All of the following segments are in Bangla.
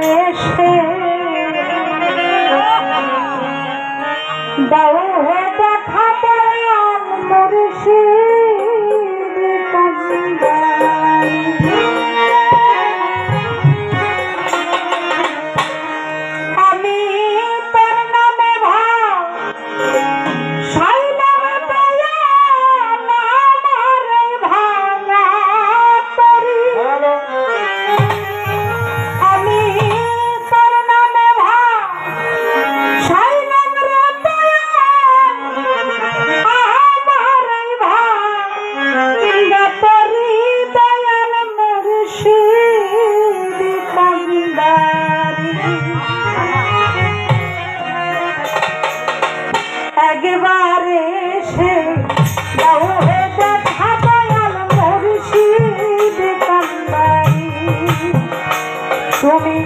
Este একবারে সে তুমি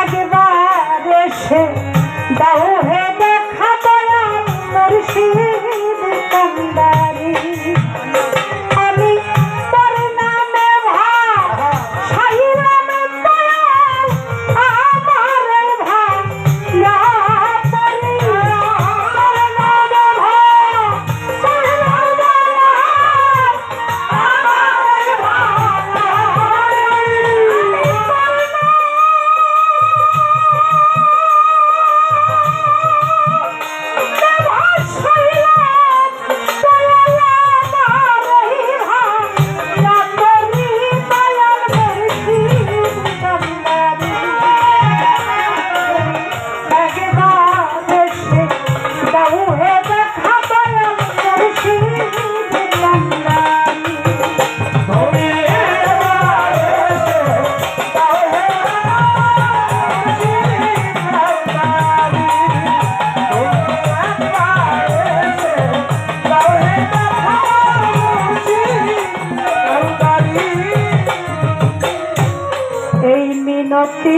একবারে সে দাও হে দেখা দয়াল মুর্শিদ নতে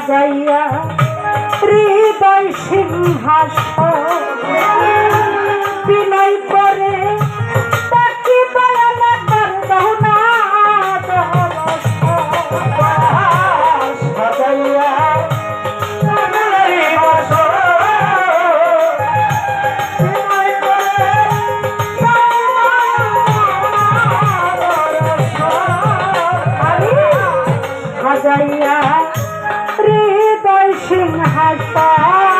সাজাইয়া হৃদয় সিংহাস সিংহাসন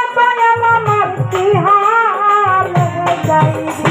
চাইবে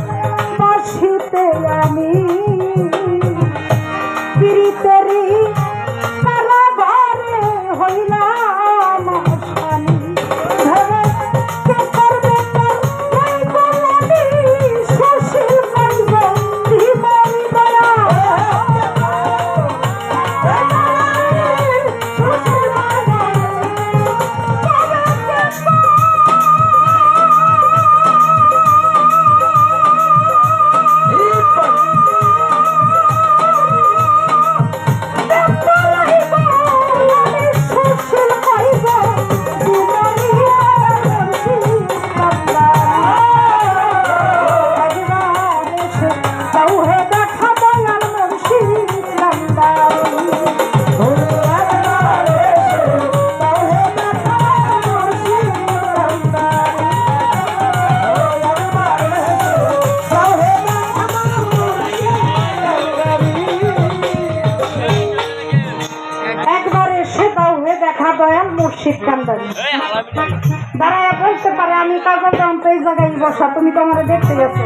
আমি থাকতে পারে আমি তারপর তখন তো জায়গায় বসা তুমি তো আমার দেখতে গেছো